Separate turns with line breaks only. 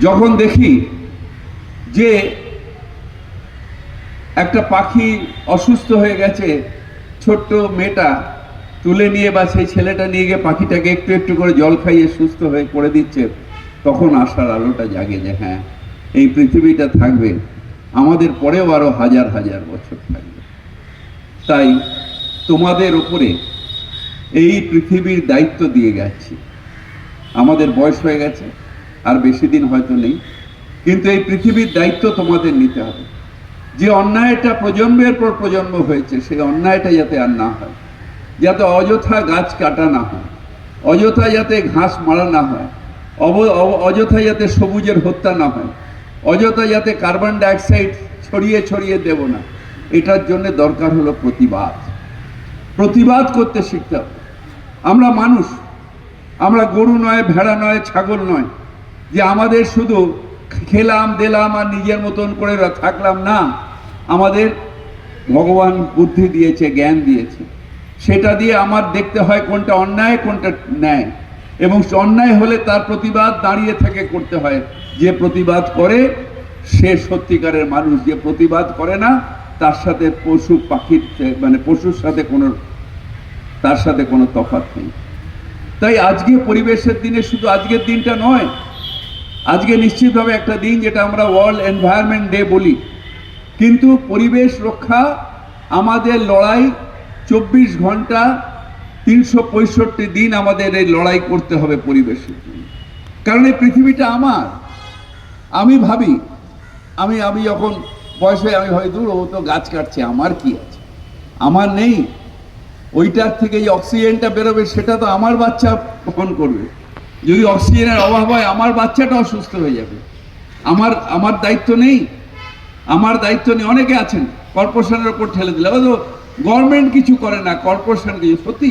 যখন দেখি যে একটা পাখি অসুস্থ হয়ে গেছে, ছোট্ট মেয়েটা তুলে নিয়ে বা সেই ছেলেটা নিয়ে গিয়ে পাখিটাকে একটু একটু করে জল খাইয়ে সুস্থ হয়ে করে দিচ্ছে, তখন আশার আলোটা জাগে যে হ্যাঁ এই পৃথিবীটা থাকবে। আমাদের পরেও আরও হাজার হাজার বছর থাকবে। তাই তোমাদের ওপরে এই পৃথিবীর দায়িত্ব দিয়ে গেছি আমাদের বয়স হয়ে গেছে। আর বেশি দিন হয়তো নেই। কিন্তু এই পৃথিবীর দায়িত্ব তোমাদের নিতে হবে। যে অন্যায়টা প্রজন্মের পর প্রজন্ম হয়েছে, সেই অন্যায়টা যাতে আর না হয়। যাতে অযথা গাছ কাটা না হয়, অযথা যাতে ঘাস মারা না হয়, অব- অযথা যাতে সবুজের হত্যা না হয়, অযথা যাতে কার্বন ডাইঅক্সাইড ছড়িয়ে ছড়িয়ে দেব না, এটার জন্য দরকার হলো প্রতিবাদ। প্রতিবাদ করতে শিখতে হবে। আমরা মানুষ, আমরা গরু নয়, ভেড়া নয়, ছাগল নয় যে আমাদের শুধু খেলাম, দিলাম আর নিজের মতন করে থাকলাম না, আমাদের ভগবান বুদ্ধি দিয়েছে, জ্ঞান দিয়েছে। সেটা দিয়ে আমার দেখতে হয় কোনটা অন্যায়, কোনটা ন্যায়। এবং অন্যায় হলে তার প্রতিবাদ দাঁড়িয়ে থেকে করতে হয়। যে প্রতিবাদ করে, সে সত্যিকারের মানুষ। যে প্রতিবাদ করে না, তার সাথে পশু পাখির মানে পশুর সাথে কোনো তার সাথে কোনো তফাৎ নেই। তাই আজকে পরিবেশের দিনে শুধু আজকের দিনটা নয় আজকে নিশ্চিতভাবে একটা দিন যেটা আমরা ওয়ার্ল্ড এনভায়রনমেন্ট ডে বলি। কিন্তু পরিবেশ রক্ষা, আমাদের লড়াই চব্বিশ ঘণ্টা তিনশো পঁয়ষট্টি দিন আমাদের এই লড়াই করতে হবে পরিবেশের কারণ এই পৃথিবীটা আমার। আমি ভাবি, আমি আমি যখন বয়সে আমি হয় দূর, ও তো গাছ কাটছে, আমার কি আছে? আমার নেই। ওইটার থেকে এই অক্সিজেনটা বেরোবে, সেটা তো আমার বাচ্চা বহন করবে। যদি অক্সিজেনের অভাব হয়, আমার বাচ্চাটা অসুস্থ হয়ে যাবে। আমার আমার দায়িত্ব নেই। আমার দায়িত্ব নেই অনেকে আছেন, কর্পোরেশনের ওপর ঠেলে দিলে। গভর্নমেন্ট কিছু করে না, কর্পোরেশন কিছু। সত্যি